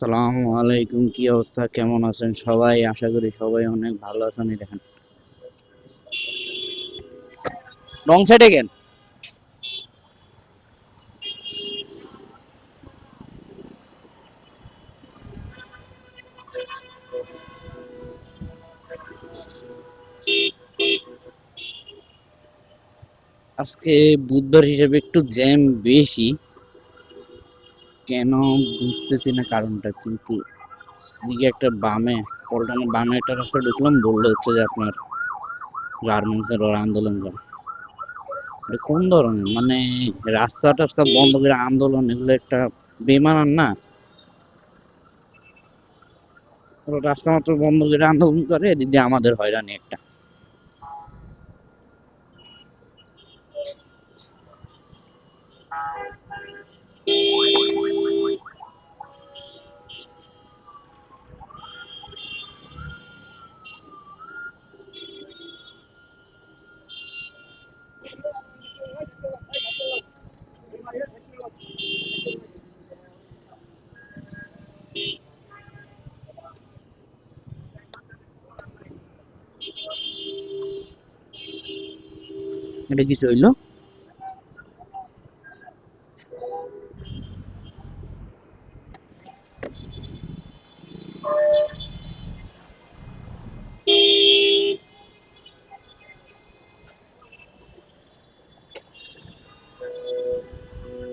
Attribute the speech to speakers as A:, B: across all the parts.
A: আসসালামু আলাইকুম, কি অবস্থা? কেমন আছেন সবাই? আশা করি সবাই অনেক ভালো আছেন দেখেন। রং সাইডে গেন আজকে বুধবার হিসেবে একটু জ্যাম বেশি। কেন বুঝতেছি না কারণটা কিন্তু এদিকে একটা বামে পল্টনে বামে একটা রাস্তা ঢুকলাম, বলল হচ্ছে যে আপনার গার্মেন্টস এর ওরা আন্দোলন করে। এটা কোন ধরনের? মানে রাস্তা টাস্তা বন্ধ করে আন্দোলন, এগুলো একটা বেমানান না? রাস্তা মাত্র বন্ধ করে আন্দোলন করে, এদিক আমাদের হয়রানি একটা। এটা কিছু হইল।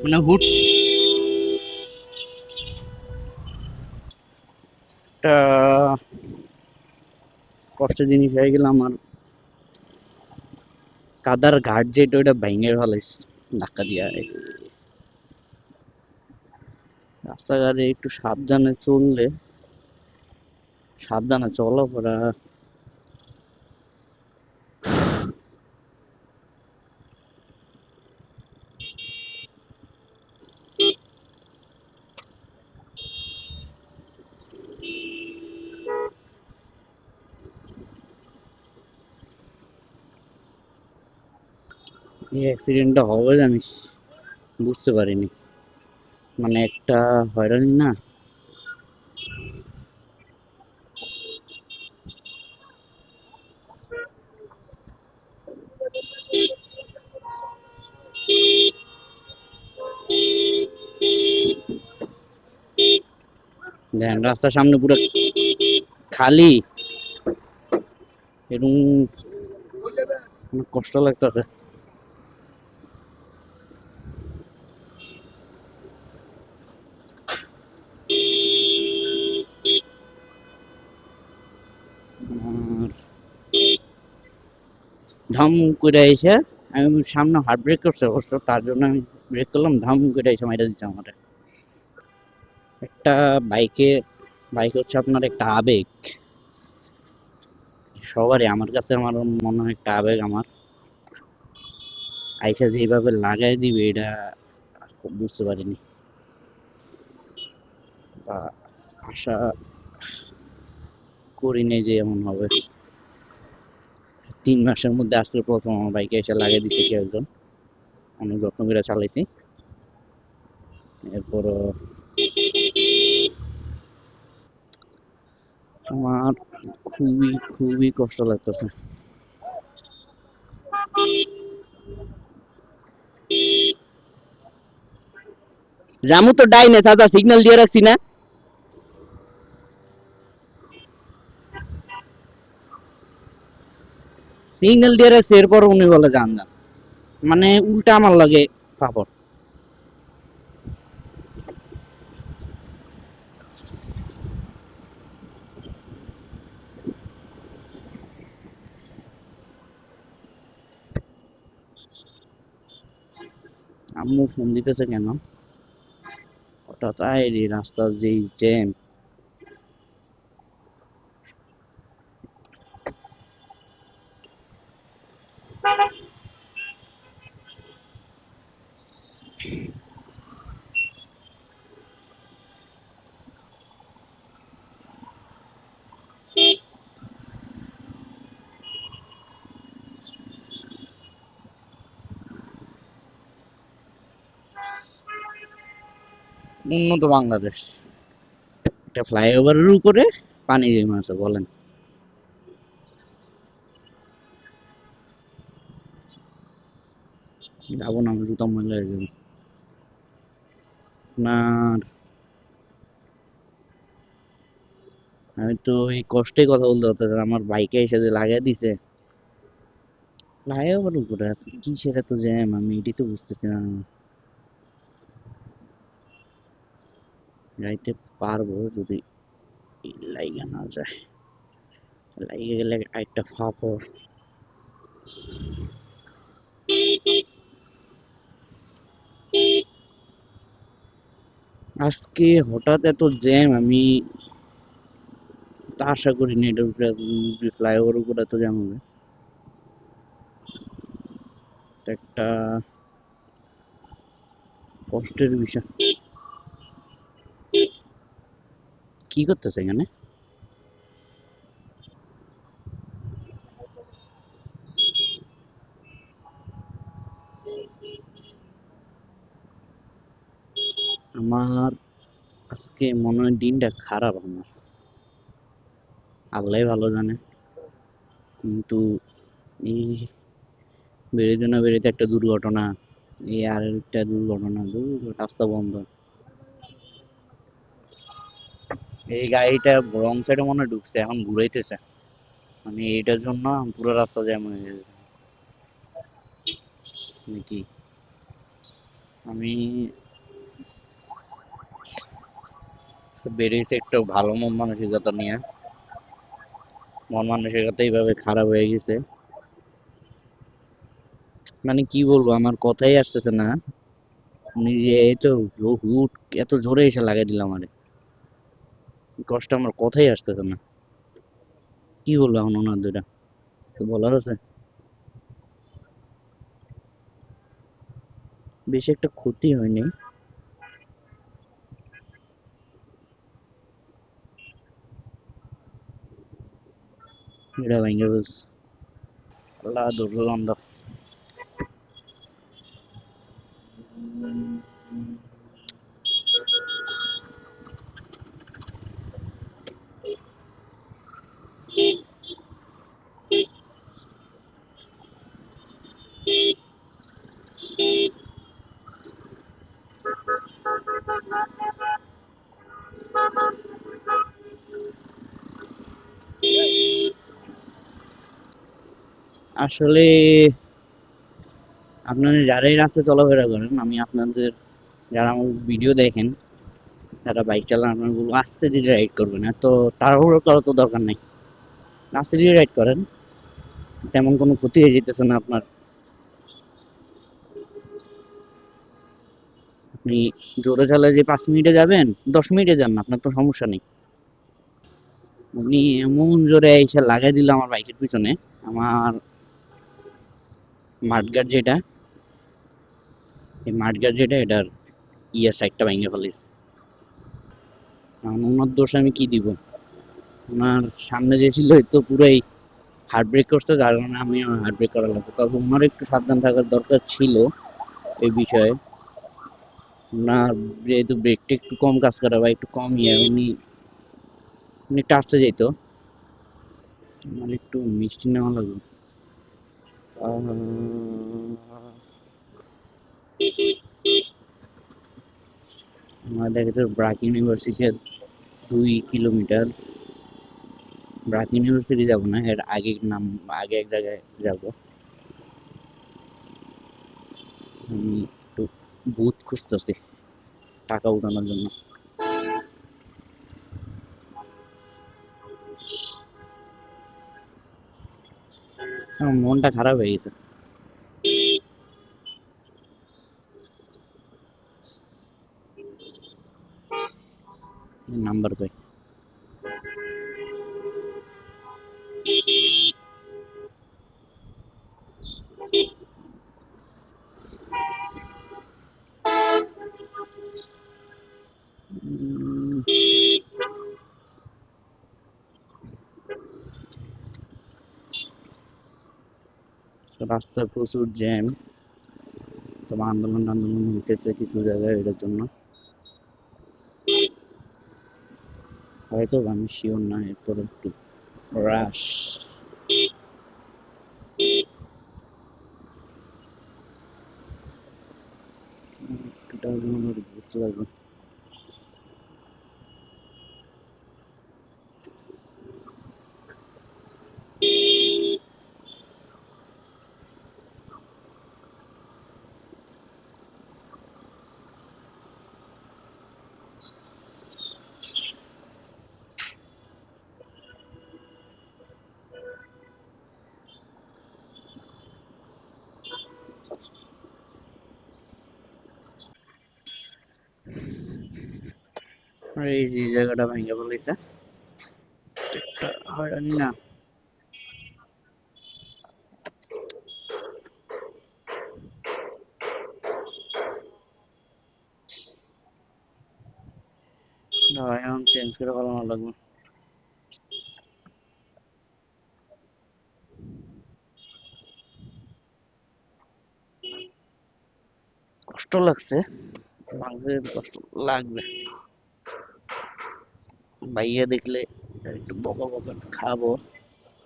A: মানে হুট। কষ্টের জিনিস হয়ে গেল আমার। কাদার ঘাট যেটা ওইটা ভেঙে ফেলাইস ধাক্কা দিয়া। রাস্তাঘাটে একটু সাবধানে চললে সাবধানে চলাফেরা এই অ্যাক্সিডেন্টটা হবে জানিস বুঝতে পারিনি। মানে একটা হয়রানি না? দেখেন রাস্তার সামনে পুরো খালি। এরকম কষ্ট লাগতেছে আর ধাম করে এসে আমি সামনে হার্ট ব্রেক করছে অবশ্য, তার জন্য আমি ব্রেক করলাম, ধাম করে এসে মাইরা দিচ্ছে আমার একটা বাইকে, বাইক হচ্ছে আপনার একটা আবেগ। সবারই, আমার কাছে আমার মনে হয় একটা আবেগ আমার। আইসা যেভাবে লাগাই দিবে, এটা বুঝতে পারিনি। বা আশা করিনি যে এমন হবে। তিন মাসের মধ্যে আজকে প্রথম আমার বাইকে, এসে লাগিয়ে দিছে কেউ একজন। অনেক যত্ন করে চালাইছি। এরপরও আমার খুবই খুবই কষ্ট লাগতেছে। রামু তো ডাইনে, চাচা সিগন্যাল দিয়ে রাখছি না। সিগন্যাল দিয়ে রাখছি, এরপর উনি বলে, যান যান। মানে উল্টা আমার লাগে পাপড় আম্মু ফোন দিতেছে কেন? হঠাৎ আইরি রাস্তার যেই জ্যাম উন্নত বাংলাদেশ। একটা ফ্লাইওভারের উপরে পানি জমে আছে, বলেন। যাব না, আমি জুতা ময়লা হয়ে যাবে। আপনার আমি তো এই কষ্টে কথা বলতে হতো আমার বাইকে এসে যে লাগিয়ে দিছে। ফ্লাইওভার উপরে আছে কি সেটা তো জ্যাম? আমি এটি তো বুঝতেছি না। যাইতে পারব যদি লাইগা না যায়। লাইগে গেলে একটা ফাপড় আজকে হঠাৎ এত জ্যাম আমি তা আশা করিনি এটার ফ্লাইওভার উপরে এত জ্যাম হবে। একটা কষ্টের বিষয়। কি করতেছে এখানে? আমার আজকে মনে হয় দিনটা খারাপ আমার। আল্লাহ ভালো জানে। কিন্তু এই বেরোতে না বেরোতে একটা দুর্ঘটনা, এই আর একটা দুর্ঘটনা দূর রাস্তা বন্ধ। এই গাড়িটা রং সাইডে মনে ঢুকছে, এখন ঘুরাইতেছে। মানে এইটার জন্য পুরো রাস্তা জ্যাম হয়ে গেছে। নাকি আমি বেরিয়েছি একটু ভালো, মন মানসিকতা নিয়ে। মন মানসিকতা এইভাবে খারাপ হয়ে গেছে। মানে কি বলব, আমার কথাই আসতেছে না। নিজে তো হুট, এত জোরে এসে লাগাই দিলাম আরে। কষ্ট আমার কথাই আসতেছে না। কি বলব এখন ওনার দুইটা? তো বলার আছে? বেশি একটা ক্ষতি হয়নি। এটা ভেঙে ফেলছে। আল্লাহ ধরলাম দা আসলে আপনারা যারাই রাস্তায় চলাফেরা করেন, আমি আপনাদের যারা আমার ভিডিও দেখেন, যারা বাইক চালান আপনার আস্তে ধীরে রাইড করবেন। এত তাড়াহুড়ো করার তো দরকার নেই। আস্তে ধীরে রাইড করেন। তেমন কোনো ক্ষতি হয়ে যেতেছে না আপনার। আপনি জোরে চালায় যে পাঁচ মিনিটে যাবেন, দশ মিনিটে যান না, আপনার তো সমস্যা নেই। উনি এমন জোরে এসে লাগাই দিল আমার বাইকের পিছনে। আমার মাঠগার্ড যেটা, এই মাঠগার্ড যেটা, এটার ইয়ার সাইডটা ভেঙে ফেলিস ওনার দোষ আমি কি দিব? ওনার সামনে যে ছিল তো পুরাই হার্ট ব্রেক করতে যার কারণে আমি হার্ট ব্রেক করা লাগবে। তবে ওনার একটু সাবধান থাকার দরকার ছিল এই বিষয়ে। ওনার যেহেতু ব্রেকটা একটু কম কাজ করে বা একটু কম ইয়ে উনি উনি একটু আসতে যেত। আমার একটু মিষ্টি নেওয়া লাগবে। আমাদের তো ব্রাক ইউনিভার্সিটি দুই কিলোমিটার। ব্রাক ইউনিভার্সিটি যাব না, এর আগে নাম, আগে এক জায়গায় যাব। আমি একটু বুথ খুঁজতেছি, টাকা উঠানোর জন্য। মনটা খারাপ হয়ে গেছে। নাম্বার কই? রাস্তায় প্রচুর জ্যাম। তোমার আন্দোলন আন্দোলন হইতেছে কিছু জায়গায় এটার জন্য। হয়তো আমি শিওর না, এরপর একটু রাশ একটু মনে বুঝতে পারব আর এই যে জায়গাটা ভেঙে ফেলেছে। হয়রানি না। এখন চেঞ্জ করে লাগবে। কষ্ট লাগছে। ভাঙছে কষ্ট লাগবে। ভাইয়া দেখলে একটু বকা বকা খাব।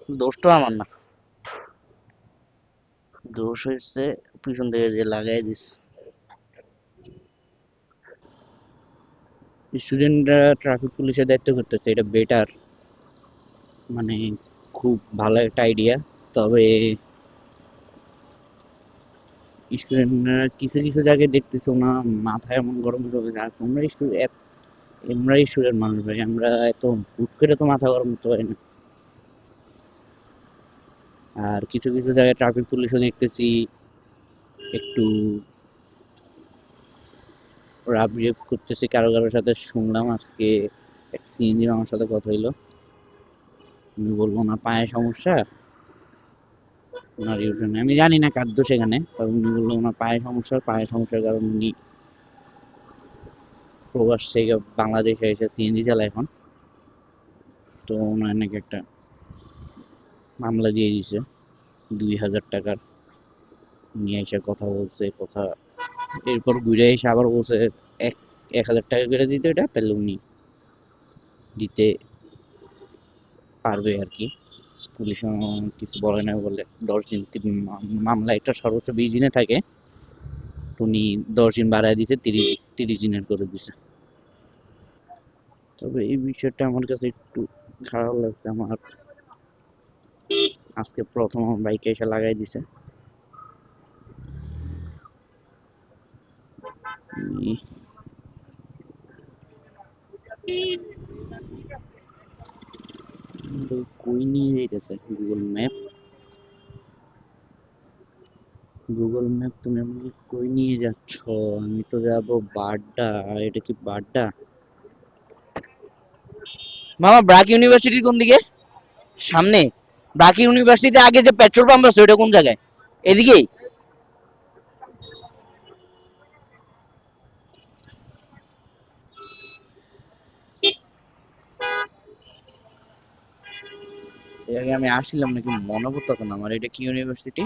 A: দোষটা আমার না। দোষ হয়েছে পিছন থেকে যে লাগাই দিস। স্টুডেন্টরা ট্রাফিক পুলিশের দায়িত্ব করতেছে, এটা বেটার মানে খুব ভালো একটা আইডিয়া তবে স্টুডেন্টরা কিছু কিছু জায়গায় দেখতেছো না মাথা এমন গরম করে আর তোমরা স্টুডেন্ট আমরা স্টুডেন্ট মানুষ ভাই, আমরা এত হুট করে তো মাথা গরম করতে পারি না। আর কিছু কিছু জায়গায় ট্রাফিক পুলিশও দেখতেছি, একটু রাফ করতেছি, কারও কারোর সাথে শুনলাম আজকে এক সিএনজি আমার সাথে কথা হইল। আমি বলব না পায়ে সমস্যা? ওনার ইউটিউবে, আমি জানি না কার দোষ এখানে, তবে উনি বলল, ওনার পায়ে সমস্যা, পায়ে সমস্যার কারণে উনি প্রবাস থেকে বাংলাদেশে এসে সিএনজি চালায় এখন। তো ওনার নাকি একটা মামলা দিয়ে দিয়েছে দুই হাজার টাকার নিয়ে এসে কথা বলছে, কথা এরপর ঘুরে এসে আবার বলছে, এক এক হাজার টাকা করে দিতে এটা, তাহলে উনি দিতে পারবে আর কি। পুলিশ কিছু বলে না বলে দশ দিন মামলা একটা সর্বোচ্চ বিশ দিনে থাকে। উনি দশ দিন বাড়ায় দিতে, তিরিশ তিরিশ দিনের করে দিছে তবে এই বিষয়টা আমার কাছে একটু খারাপ লাগছে আমার আজকে প্রথম আমার বাইকে এসে লাগাই দিছে কই নিয়ে যাইতেছে গুগল ম্যাপ গুগল ম্যাপ তুমি আমাকে কই নিয়ে যাচ্ছ? আমি তো যাব বাড্ডা। এটা কি বাড্ডা? মামা, ব্রাক ইউনিভার্সিটি কোন দিকে? সামনে। ব্রাক ইউনিভার্সিটিতে আগে যে পেট্রোল পাম্প আছে ওটা কোন জায়গায়? এদিকেই। আমি আসছিলাম নাকি? মনে পড়তো না আমার। এটা কি ইউনিভার্সিটি?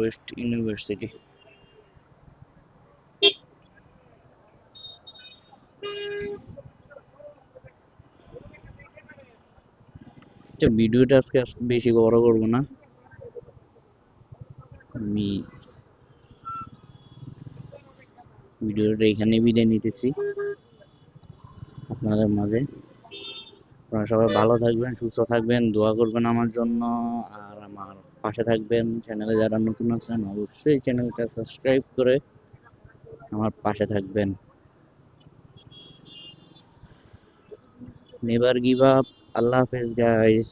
A: ওয়েস্ট ইউনিভার্সিটি আচ্ছা ভিডিওটা আজকে বেশি বড় করব না। আমি ভিডিওটা এখানে বিদায় নিতেছি। আপনাদের মাঝে। আপনারা সবাই ভালো থাকবেন, সুস্থ থাকবেন, দোয়া করবেন আমার জন্য। আর পাশে থাকবেন চ্যানেলে যারা নতুন আছেন অবশ্যই চ্যানেলটা সাবস্ক্রাইব করে আমার পাশে থাকবেন। নেভার গিভ আপ আল্লাহ হাফেজ গাইস